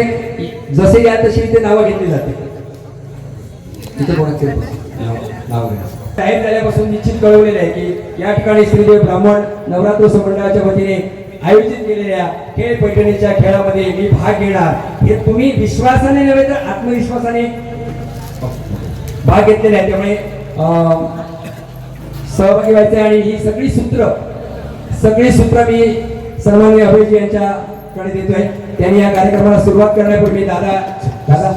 जसे घ्या तशी इथे नावं घेतली जाते. तिथे कोणाचे? नाव टाईम झाल्यापासून निश्चित कळवलेलं आहे की या ठिकाणी श्रीदेव ब्राह्मण नवरात्रोत्सव मंडळाच्या वतीने आयोजित केलेल्या खेळ पैठणीच्या खेळामध्ये मी भाग घेणार. हे तुम्ही विश्वासाने नव्हे तर आत्मविश्वासाने भाग घेतलेले आहे. त्यामुळे अं, सहभागी व्हायचे आणि ही सगळी सूत्र सगळी सूत्र मी सन्माननीय अभयजी यांच्याकडे देतोय. त्यांनी या कार्यक्रमाला सुरुवात करण्यापूर्वी दादा दादा.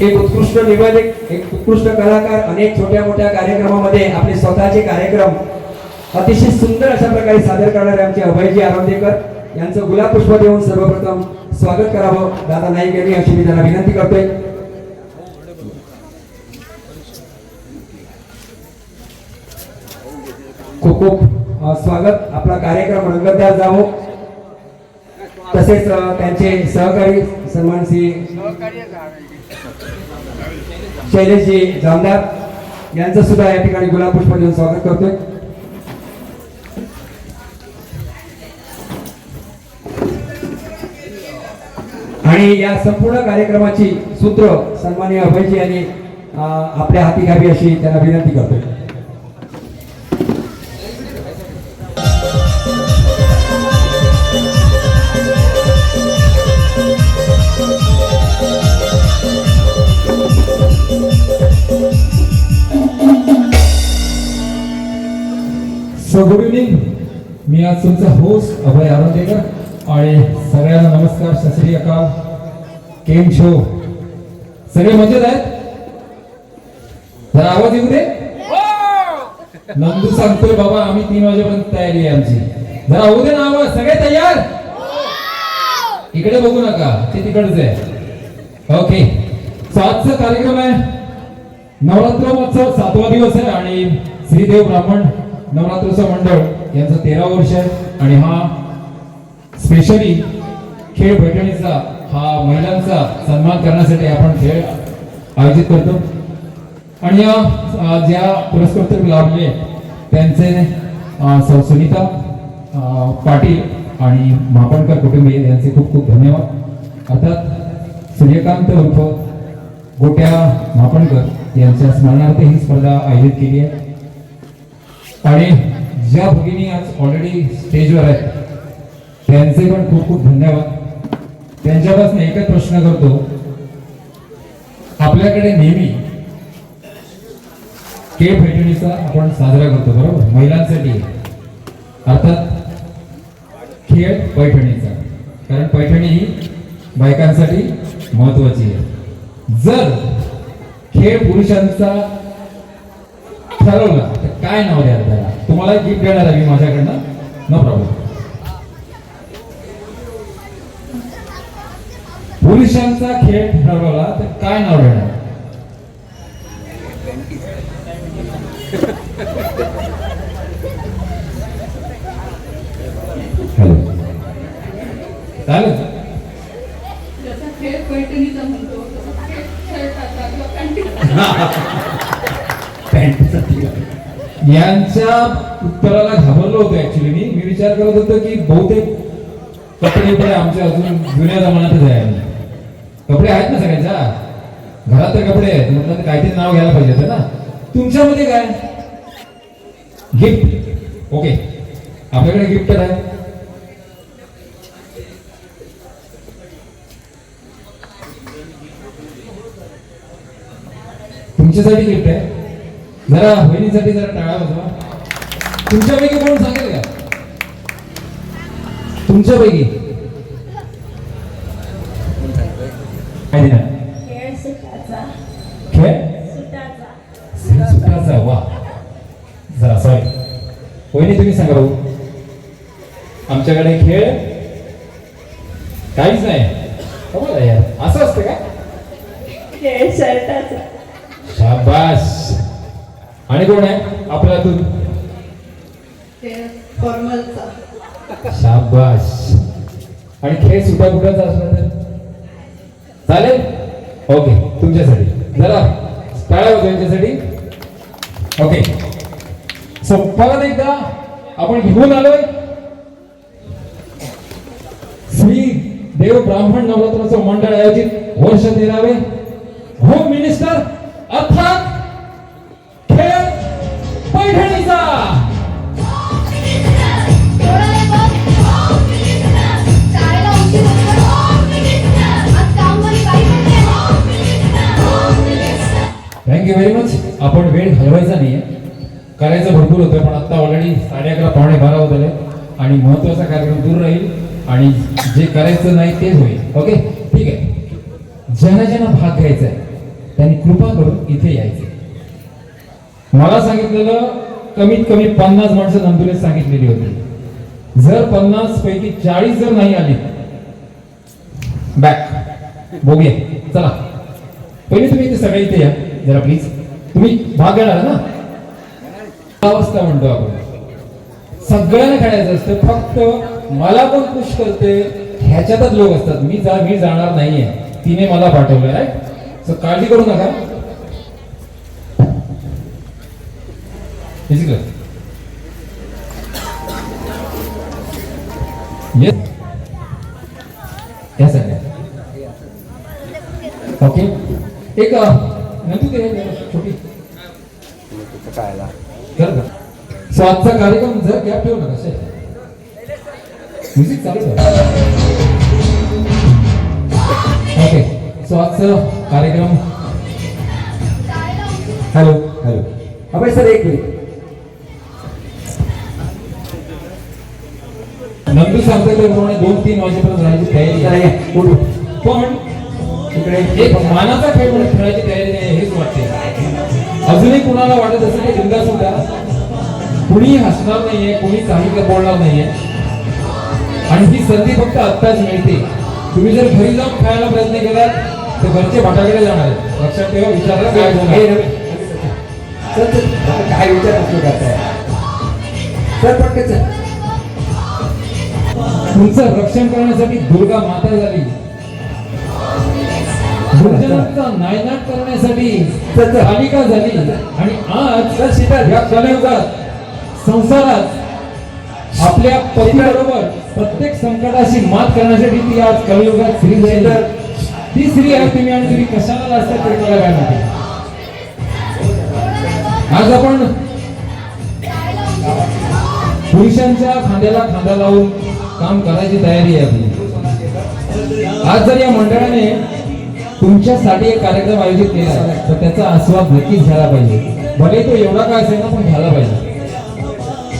एक उत्कृष्ट निवेदक एक उत्कृष्ट कलाकार अनेक छोट्या मोठ्या कार्यक्रमामध्ये आपले स्वतःचे कार्यक्रम अतिशय सुंदर अशा प्रकारे सादर करणारे आमचे अभयजी आरामदेकर यांचं गुलाब पुष्प देऊन सर्वप्रथम स्वागत करावं. दादा नाईक यांनी अशी मी त्यांना विनंती करतोय. खूप खूप स्वागत. आपला कार्यक्रम रंगतदार जावो. तसेच त्यांचे सहकारी सन्मान सिंह शैलेशजी जामदार यांचं सुद्धा या ठिकाणी गुलाब पुष्प देऊन स्वागत करतोय. आणि या संपूर्ण कार्यक्रमाची सूत्र सन्माननीय अभयजी यांनी आपल्या हाती घ्यावी अशी त्यांना विनंती करतो सो गुड इव्हनिंग मी आज तुमचा होस्ट अभय आरोंदेकर. आणि सगळ्यांना नमस्कार सश्री अकाल. केम शो. सगळे मजेत आहेत? जरा आवाज येऊ दे. नंदू सांगतोय बाबा आम्ही तीन वाजेपर्यंत तयारी आहे आमची. जरा होऊ दे ना आवाज सगळे तयार? इकडे बघू नका ते तिकडच आहे. ओके सो आजचा कार्यक्रम आहे. नवरात्र महोत्सव सातवा दिवस आहे आणि श्रीदेव ब्राह्मण नवरात्रोत्सव मंडळ यांचं तेरा वर्ष आहे. आणि हा स्पेशली खेळ पैठणीचा हा महिलांचा सन्मान करण्यासाठी आपण खेळ आयोजित करतो. आणि या ज्या पुरस्कृत लाभले त्यांचे सौ सुनीता पाटील आणि मापणकर कुटुंबीय यांचे खूप खूप धन्यवाद. अर्थात सूर्यकांत उर्फ गोट्या मापणकर यांच्या स्मरणार्थ ही स्पर्धा आयोजित केली आहे. आणि ज्या भगिनी आज ऑलरेडी स्टेजवर आहेत त्यांचे पण खूप खूप धन्यवाद. त्यांच्यापासून एकच प्रश्न करतो. आपल्याकडे नेहमी खेळ पैठणीचा आपण साजरा करतो बरोबर? महिलांसाठी. अर्थात खेळ पैठणीचा. कारण पैठणी ही बायकांसाठी महत्वाची आहे. जर खेळ पुरुषांचा ठरवला तर काय नाव द्याल त्याला? तुम्हाला गिफ्ट देणार आहे मी माझ्याकडनं. नो प्रॉब्लेम पुरुषांचा खेळ ठरवला तर काय नाव हॅलो. चालेल? यांच्या उत्तराला घाबरलो होतो ऍक्च्युली मी. मी विचार करत होतो की बहुतेक कपडे आमच्या अजून जुन्या जमान्यातच आहे. कपडे आहेत ना सगळ्यांच्या? घरात तर कपडे आहेत. म्हटलं तर काहीतरी नाव घ्यायला पाहिजे होतं ना. तुमच्यामध्ये काय? गिफ्ट ओके आपल्याकडे गिफ्ट आहे. तुमच्यासाठी गिफ्ट आहे. जरा बहिणीसाठी जरा टाळा बसवा तुमच्यापैकी कोण सांगेल का? तुमच्यापैकी. काय देणार खेळ सुटाचा. वा. जरा सॉरी वहिनी तुम्ही सांगा भाऊ. आमच्याकडे खेळ काहीच नाही. बोला यार. असं असतं का? खेळ शर्टाचा शाबास. आणि कोण आहे? आपला तू. फॉर्मलचा. शाबास. आणि खेळ सुटा कुठाचा असला तर चालेल ओके तुमच्यासाठी. जरा टाळ्या त्यांच्यासाठी ओके. सो परत एकदा आपण घेऊन आलोय. श्री देव ब्राह्मण नवरात्रोत्सव मंडळ आयोजित वर्ष तेरावे. Home minister. आपण वेळ घालवायचा नाहीये. करायचं भरपूर होतं पण आता ऑलरेडी साडे अकरा पावणे बारा होत आले आणि महत्त्वाचा कार्यक्रम दूर राहील आणि जे करायचं नाही तेच होईल. ओके ठीक आहे. ज्यांना ज्यांना भाग घ्यायचा आहे त्यांनी कृपा करून इथे यायचे. मला सांगितलेलं कमीत कमी पन्नास माणसं नंदुरेत सांगितलेली होती. जर पन्नास पैकी चाळीस जर नाही आली बॅक बघूया. चला. पहिले तुम्ही इथे सगळे इथे या. जरा प्लीज तुम्ही भाग घेणार ना? अवस्था म्हणतो आपण. सगळ्यांना खेळायचं असतं फक्त मला पण खुश करते ह्याच्यातच लोक असतात. मी जा मी जाणार नाहीये. तिने मला पाठवलं आहे सो काळजी करू नका. ओके एक छोटी. कर का सो आजचा कार्यक्रम जर गॅप ठेवू नका म्युझिक चालू ओके सो आजचा कार्यक्रम. हॅलो हॅलो अभय सर एक मिनिट नंदू सांगतो त्याप्रमाणे दोन तीन वाजेपर्यंत राहायची तयारी आहे. पण इकडे. एक मानाचा खेळ म्हणून खेळायची तयारी नाही हेच वाटते अजूनही कुणाला वाटत असेल की बिंदास होता कुणी हसणार नाहीये कुणी काही बोलणार नाहीये. आणि ही संधी फक्त आत्ताच मिळते. तुम्ही जर घरी जाऊन खेळायला प्रयत्न केलात तर घरचे भाटाकडे जाणार लक्षात ठेवा विचारला काय काय विचार असतो करताय सर. तुमचं रक्षण करण्यासाठी दुर्गा माता झाली. दुर्जनांचा नायनाट करण्यासाठी कालिका झाली. आणि आज या कलयुगात संसारात आपल्या पतीबरोबर प्रत्येक संकटाशी मात करण्यासाठी ती आज कलियुगात स्त्री झाली ती स्त्री आहे तुम्ही आणि तुम्ही कशाला लाजता तरी मला काय माहिती आज आपण पुरुषांच्या खांद्याला खांदा लावून काम करायची तयारी आहे आपली. आज जर या मंडळाने तुमच्यासाठी एक कार्यक्रम आयोजित केला आहे, तर त्याचा आस्वाद नक्कीच घ्यायला पाहिजे. भले तो एवढा काय असेल ना पण झाला पाहिजे.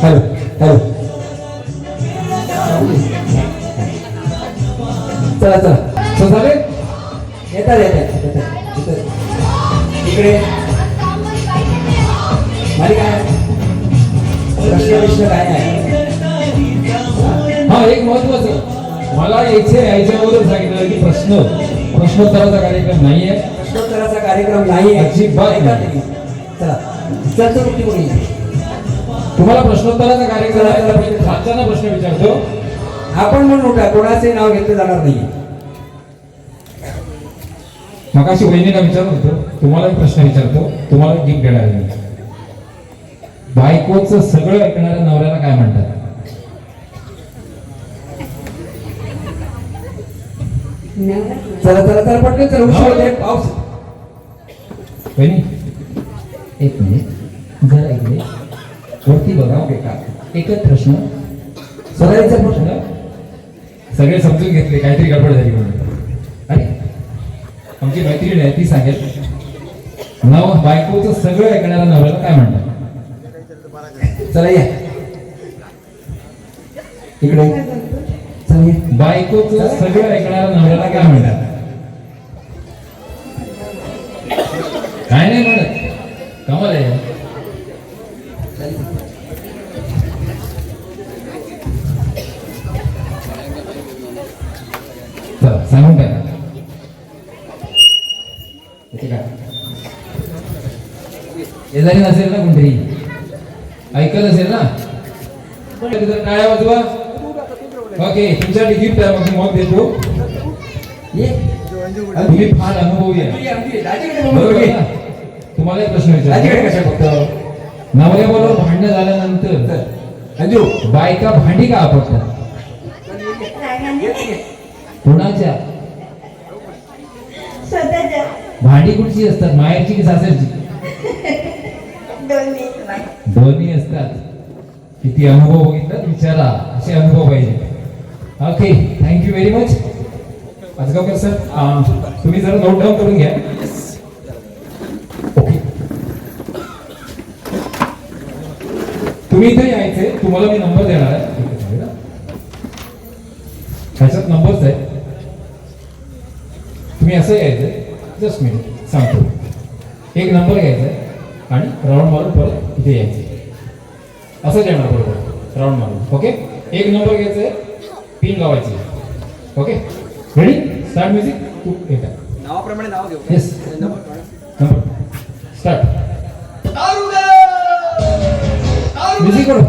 Hello hello. चला चला. सो झाले? येतात येतात येतात इकडे. कामवाली मारी काय प्रश्न विश्न काय आहे हा एक महत्वाचं. मला यायचे यायच्या अगोदर सांगितलं की प्रश्न. प्रश्नोत्तराचा कार्यक्रम नाहीये. प्रश्नोत्तराचा कार्यक्रम नाही आहे. अजिबात नाही. तुम्ही. चला. कोणी तुम्हाला प्रश्नोत्तराचा कार्यक्रम आहे तर पहिले खालच्यांना प्रश्न विचारतो. आपण म्हणून उठा. कोणाचे नाव घेतलं जाणार नाही मगाशी वहिनीला विचारत होतो तुम्हाला एक प्रश्न विचारतो. तुम्हाला गिफ्ट देणार आहे. बायकोचं सगळं ऐकणाऱ्या नवऱ्याला काय म्हणतात? चला चला चला पटकन चला उशीर होते पाऊस. वहिनी एक मिनिट. जरा इकडे वरती बघा बेटा. एकच प्रश्न. सगळ्यांचा प्रश्न. सगळे समजून घेतले काहीतरी गडबड झाली म्हणून. अरे. आमची मैत्रीण आहे ती सांगेल. नव बायकोचं सगळं ऐकणाऱ्या नवऱ्याला काय म्हणतात? चला या. इकडे. चला या. बायकोचं सगळं ऐकणाऱ्या नवऱ्याला काय म्हणतात? काय नाही म्हणत. कमाल आहे चला सांगून टाका. इथे शेजारी नसेल ना कोणतरी ऐकत असेल ना? जर टाळ्या वाजवा ओके तुमच्यासाठी गिफ्ट आहे मग मग देतो. तुम्ही फार अनुभवी आहे. बरोबर तुम्हाला प्रश्न बघतो नवऱ्याबरोबर भांडणं झाल्यानंतर बायका भांडी का आपटतात? कोणाच्या? भांडी कुठची असतात? माहेरची की सासरची. दोन्ही. असतात. किती अनुभव बघितला विचारा. असे अनुभव पाहिजे. Okay thank you very much Ajgaonkar sir तुम्ही जरा नोट डाऊन करून घ्या. ओके तुम्ही इथे यायचे तुम्हाला मी नंबर देणार आहे. एकच ह्याच्यात तुम्ही असं यायचं जस्ट मिनिट सांगतो. एक नंबर घ्यायचा आहे आणि राऊंड मारून परत इथे यायचे. असंच येणार बरोबर राऊंड मारून ओके एक नंबर घ्यायचा आहे पिन लावायची. ओके स्टार्ट म्युझिक तू येता नावाप्रमाणे नाव घेऊ. Yes number number start music कडू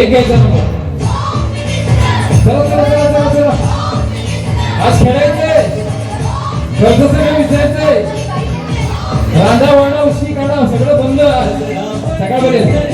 एक घ्यायचा नंबर चला चला चला चला चला. आज खेळायचंय सगळं विचारायचंय रांधा वाणा उशी काढा सगळं बंद सकाळपर्यंत.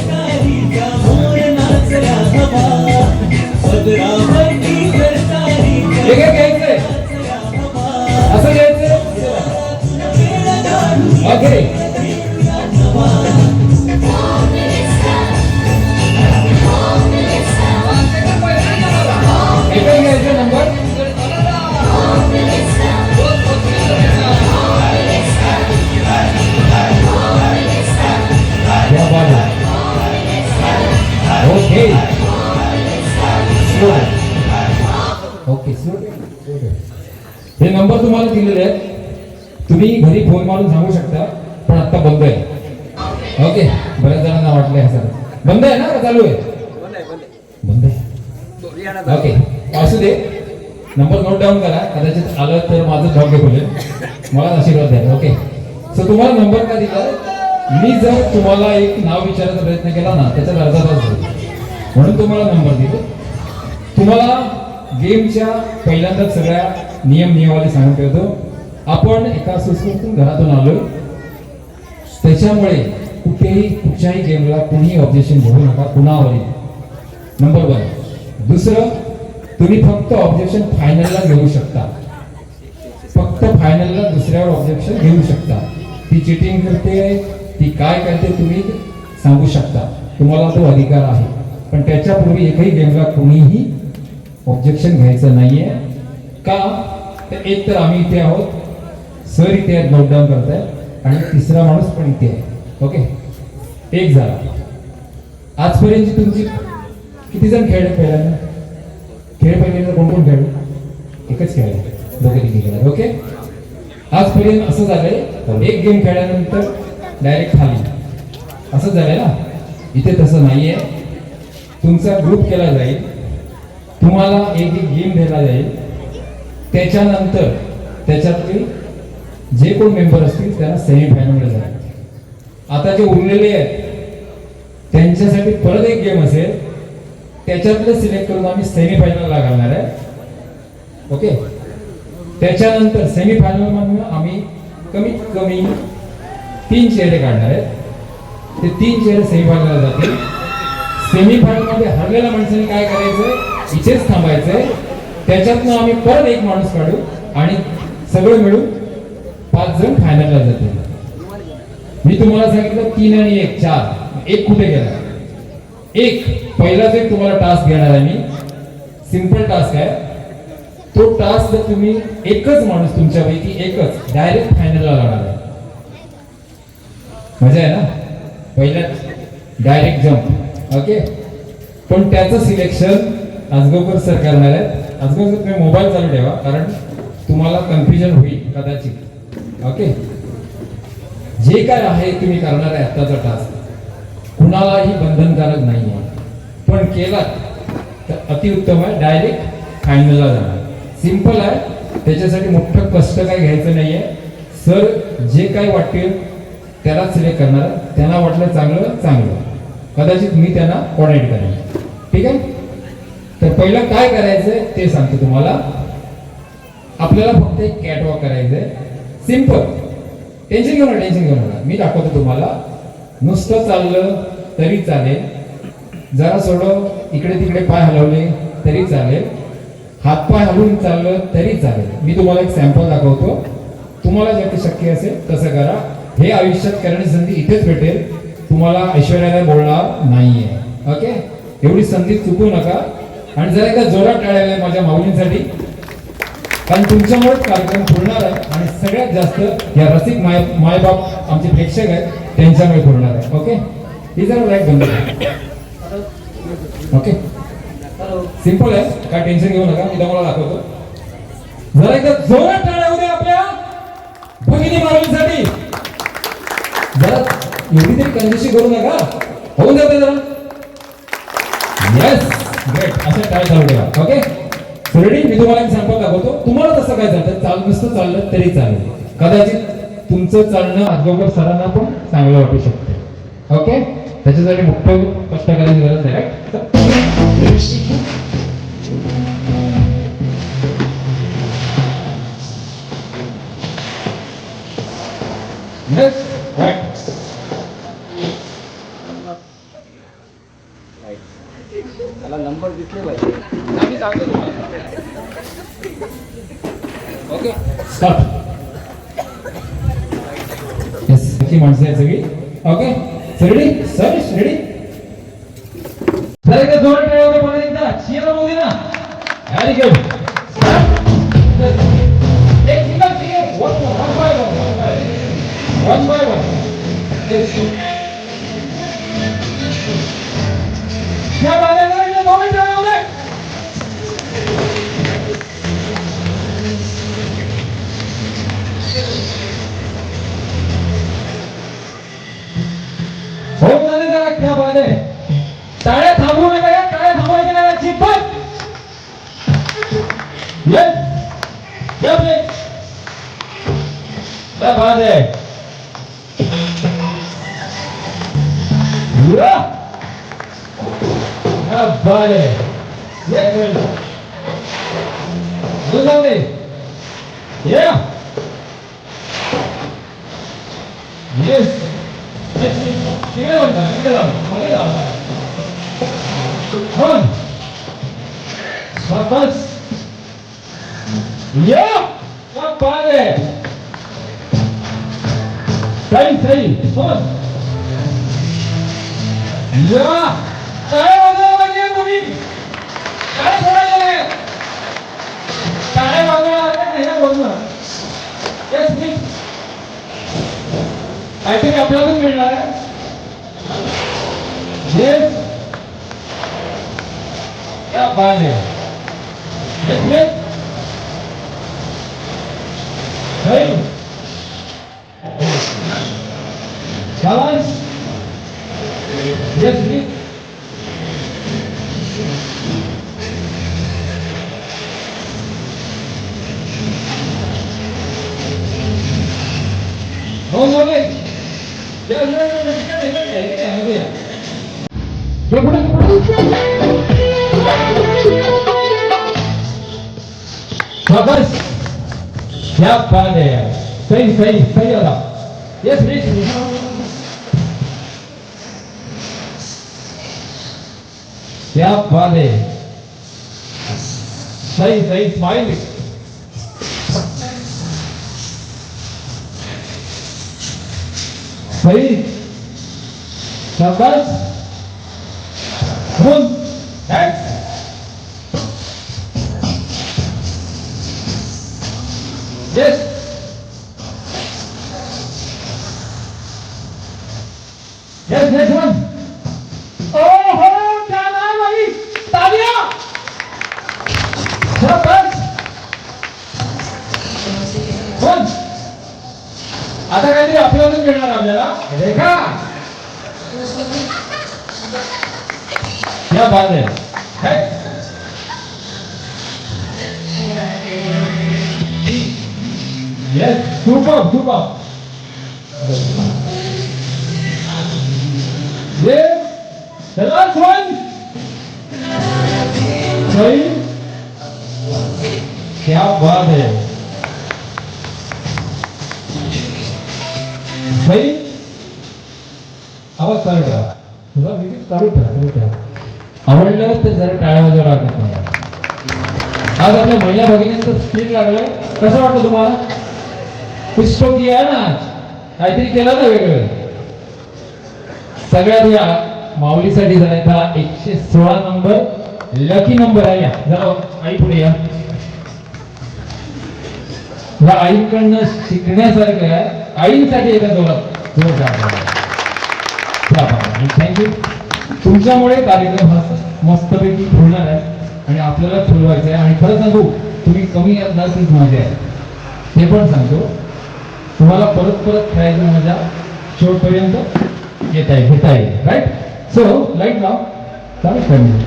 हे नंबर तुम्हाला दिलेले आहेत. तुम्ही घरी फोन मारून सांगू शकता पण आता बंद आहे. ओके बऱ्याच जणांना वाटलंय हे सर बंद आहे ना चालू आहे? बंद आहे, ओके असू दे. नंबर नोट डाऊन करा कदाचित आलं तर माझं भाग्य खुलेल मला आशीर्वाद द्या. ओके. सो तुम्हाला नंबर का दिला? मी जर तुम्हाला एक नाव विचारायचा प्रयत्न केला ना त्याच्यात अर्धा तास म्हणून तुम्हाला नंबर दिलो. तुम्हाला गेमच्या पहिल्यांदाच सगळ्या नियम नियमावली सांगून ठेवतो आपण एका सुस्कृतून घरातून आलो. त्याच्यामुळे कुठेही कुठच्याही गेमला कुणीही ऑब्जेक्शन घेऊ नका कुणावरही. नंबर वन दुसरं तुम्ही फक्त ऑब्जेक्शन फायनलला घेऊ शकता. फक्त फायनलला दुसऱ्यावर ऑब्जेक्शन घेऊ शकता. ती चिटिंग करते ती काय करते तुम्ही सांगू शकता. तुम्हाला तो अधिकार आहे. पण त्याच्यापूर्वी एकही गेमला कोणीही ऑब्जेक्शन घ्यायचं नाहीये. का? तर एक तर आम्ही इथे आहोत. सर इथे आहेत नोट डाऊन करताय आणि तिसरा माणूस पण इथे आहे. ओके एक झाला. आजपर्यंत तुमची किती जण खेळ खेळायला खेळ पहिल्यांदा कोण कोण खेळू एकच खेळ दोघे तिघे ओके आजपर्यंत असं झालंय एक गेम खेळल्यानंतर डायरेक्ट खाली. असं झालंय ना? इथे तसं नाहीये. तुमचा ग्रुप केला जाईल. तुम्हाला एक एक गेम दिला जाईल त्याच्यानंतर त्याच्यातले जे कोण मेंबर असतील त्यांना सेमीफायनलमध्ये जाईल आता जे उरलेले आहेत त्यांच्यासाठी परत एक गेम असेल. त्याच्यातलं सिलेक्ट करून आम्ही सेमीफायनलला घालणार आहे. ओके त्याच्यानंतर सेमीफायनलमधून आम्ही कमीत कमी तीन चेहरे काढणार आहेत. ते तीन चेहरे सेमीफायनलला जातील. सेमीफायनलमध्ये हरलेल्या माणसाने काय करायचं? इथेच थांबायचंय. त्याच्यातनं आम्ही परत एक माणूस काढू आणि सगळं मिळून पाच जण फायनलला जाते मी तुम्हाला सांगितलं तीन आणि एक चार. एक कुठे गेला एक पहिलाच एक तुम्हाला टास्क घेणार आहे मी सिंपल टास्क आहे. तो टास्क जर तुम्ही एकच माणूस तुमच्यापैकी एकच डायरेक्ट फायनलला जाणार आहे. मजा आहे ना? पहिल्यात डायरेक्ट जम्प ओके पण त्याचं सिलेक्शन आजगावकर सर करणार आहेत. आजगावकर तुम्ही मोबाईल चालू ठेवा कारण तुम्हाला कन्फ्युजन होईल कदाचित. ओके जे काय आहे तुम्ही करणार आहे आत्ताचा टास्क कुणालाही बंधनकारक नाही आहे पण केला तर अतिउत्तम आहे. डायरेक्ट फायनलला जाणार. सिंपल आहे. त्याच्यासाठी मोठं कष्ट काय घ्यायचं नाहीये. सर जे काय वाटेल त्याला सिलेक्ट करणार त्यांना वाटलं चांगलं चांगलं. कदाचित मी त्यांना कॉर्डिनेट करेन. ठीक आहे? तर पहिलं काय करायचंय ते सांगतो तुम्हाला. आपल्याला फक्त एक कॅटवॉक करायचंय. सिंपल टेन्शन घेऊ नका टेन्शन घेऊ नका. मी दाखवतो तुम्हाला. नुसतं चाललं तरी चालेल. जरा सोडं इकडे तिकडे पाय हलवले तरी चालेल. हातपाय हलवून चाललं तरी चालेल. मी तुम्हाला एक सॅम्पल दाखवतो. तुम्हाला जे शक्य असेल तसं करा. हे आयुष्यात करण्याची संधी इथेच भेटेल. तुम्हाला ऐश्वर्याला बोलणार नाहीये. ओके एवढी संधी चुकू नका. आणि जर एकदा जोरात टाळायला माझ्या माऊलींसाठी कारण तुमच्यामुळेच कार्यक्रम फुलणार आहे आणि सगळ्यात जास्त या रसिक माय मायबाप आमचे प्रेक्षक आहेत त्यांच्यामुळे फुलणार आहे. ओके? ही जरा लाइट गंभीर ओके? सिंपल आहे. काय टेन्शन घेऊ नका. मी तुम्हाला दाखवतो. जरा एकदा जोरात टाळ्या उद्या आपल्या भगिनी माऊलींसाठी. जरा एवढी तरी कंजेशी करू नका. होऊन जाते जरा. ग्रेट असं काय चालू ठेवा ओके रेडी मी तुम्हाला एक सॅम्पल दाखवतो. तुम्हाला तसं काय चालतं चाल नुसतं चाललं तरी चालेल. कदाचित तुमचं चालणं आजोबर सरांना पण चांगलं वाटू शकतं. ओके त्याच्यासाठी मोठं कष्ट करायची गरज नाही? Yes, right. त्याला नंबर दिसले पाहिजे आम्ही सांगतो तुम्हाला ओके स्टार्ट येस ती माणसं आहेत सगळी ओके रेडी सर रेडी जरा एकदा जोरात टाळ्या वगैरे परत एकदा शियाला बोलू दे ना व्हेरी क्या बात है या क्या बात है एक मिनिट दुसरे या येस तिकडे म्हणता तिकडे जाऊ मागे जाऊ Run! Rapaz! Yeah! Rapaz! Sai, sai! Run! Yeah! काय वाजवा म्हणजे तुम्ही काय सोडायला काय वाजवा हे बोलणं येस मी काहीतरी आपल्यालाच मिळणार आहे येस क्या बात है देखिए क्या बात है यार सही सही सही वाला यस प्लीज क्या बात है सही सही स्माइल सही शाबाश good next Yes. Yes, next one. क्या नाम? तालिया. आता काहीतरी अभिवादन मिळणार आपल्याला रेखा क्या बात है है Yes, super, super. Yes, the last one. भाई क्या बात है? भाई आवाज चालू ठेवा तुझा म्युझिक चालू ठेवा चालू ठेवा. आवडल्यावर ते जरा टाळ्या वाजवा लागत नाही आज आपल्या महिला भगिनींचं स्किल लागलं. कसं वाटतं तुम्हाला? पुष्पक या ना काहीतरी केलं ना वेगळं. सगळ्यात या माऊलीसाठी जायचा एकशे सोळा नंबर लकी नंबर आहे या. जरा आई पुढे या. आईकडनं शिकण्यासारखं आहे. आईसाठी एका जोरात थँक्यू तुमच्यामुळे कार्यक्रम हा मस्तपैकी होणार आहे आणि आपल्याला फुलवायचं आहे. आणि खरं सांगू तुम्ही कमी असणार तीच मजा आहे. ते पण सांगतो. तुम्हाला परत परत खेळायची मजा शेवटपर्यंत. येता येईल घेता येईल राईट सो लाइट लाव. चालू फॅमिली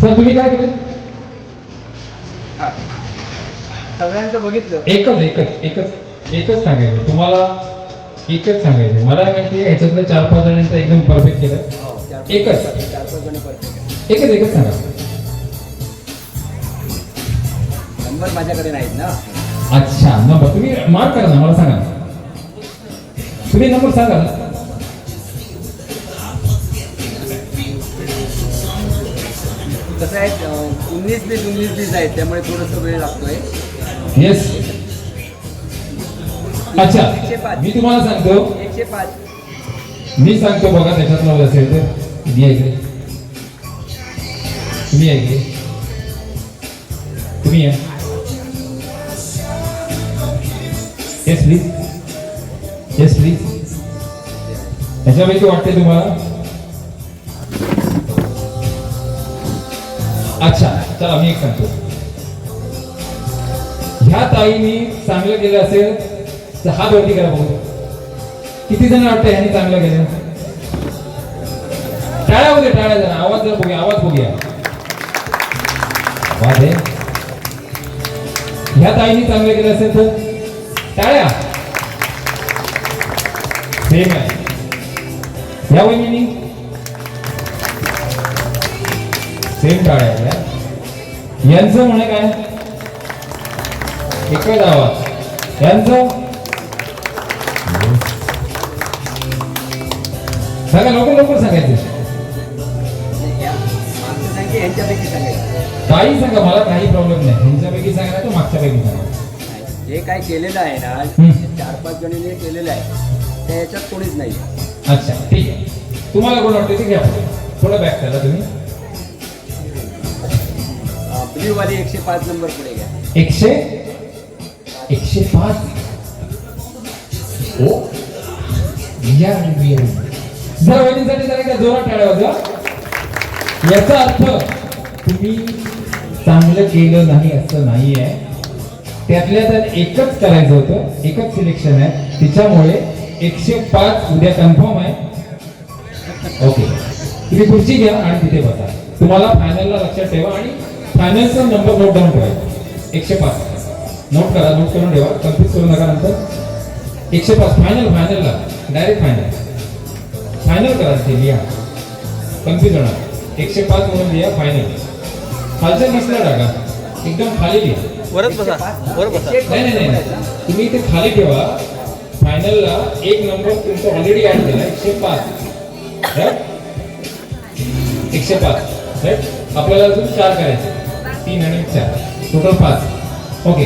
सर तुम्ही काय केलं? सगळ्यांचं बघितलं. एकच एकच एकच एकच सांगायचं. तुम्हाला एकच सांगायचं. मला माहिती आहे ह्याच्यातलं चार पाच जणांचं एकदम परफेक्ट केलं. एकच. चार पाच जण परफेक्ट एकच एकच सांगा. नंबर माझ्याकडे नाहीत ना. अच्छा नंबर तुम्ही मार्क करा ना मला सांगा. तुम्ही नंबर सांगा ना. कसं आहे उन्नीस बीस उन्नीस बीस आहेत त्यामुळे थोडंसं वेळ लागतोय. येस अच्छा मी तुम्हाला सांगतो. एकशे पाच. मी सांगतो बघा त्याच्यातलं असेल तर. मी ऐकले तुम्ही ऐकले तुम्ही या. येस प्लीज येस प्लीज ह्याच्यापैकी वाटते तुम्हाला? अच्छा चला मी एक सांगतो. ह्या ताईनी चांगलं केलं असेल तर हात वरती करा बघू. किती जण वाटतं ह्यांनी चांगलं केलं? टाळ्या होते टाळ्या जण आवाज जर बघूया आवाज बघूया. आवाज आहे ह्या ताईनी चांगलं केलं असेल तर टाळ्या सेम आहे ह्या वहिनी सेम टाळ्या या. यांचं म्हणे काय एकच आवाज यांचं सांगा लवकर लवकर सांगायचं काही सांगा मला काही प्रॉब्लेम नाही ह्यांच्यापैकी सांगा तर मागच्यापैकी सांगा जे काय केलेलं आहे ना. चार पाच जणींनी केलेलं आहे त्या याच्यात कोणीच नाही. अच्छा ठीक आहे. तुम्हाला कोण वाटते ते घ्या. थोडं बॅक करा तुम्ही. ब्ल्यू वाली एकशे पाच नंबर पुढे घ्या. एकशे एकशे पाच. ओ या जरा वहिनीसाठी जरा एकदा जोरात टाळ्या वाजवा. याचा अर्थ तुम्ही चांगलं केलं नाही असं नाही आहे त्यातल्या त्यात एकच करायचं होतं. एकच सिलेक्शन आहे. तिच्यामुळे एकशे पाच उद्या कन्फर्म आहे. ओके तुम्ही खुर्ची घ्या आणि तिथे बसा. तुम्हाला फायनलला लक्षात ठेवा आणि फायनलचा नंबर नोट डाऊन ठेवा. एकशे पाच. नोट करा नोट करून ठेवा. कन्फ्युज करू नका नंतर. एकशे पाच. फायनल फायनलला डायरेक्ट फायनल फायनल करा ते लिहा. कन्फ्युज होणार. एकशे पाच म्हणून लिहा फायनल खालच्या नसला टाका. एकदम खाली लिहा. वरच बसा वर बसा. नाही नाही नाही तुम्ही इथे खाली ठेवा. फायनलला एक नंबर तुमचा ऑलरेडी ऍड केला एकशे पाच. एकशे पाच. राईट आपल्याला अजून चार करायचे. तीन आणि चार. टोटल पाच.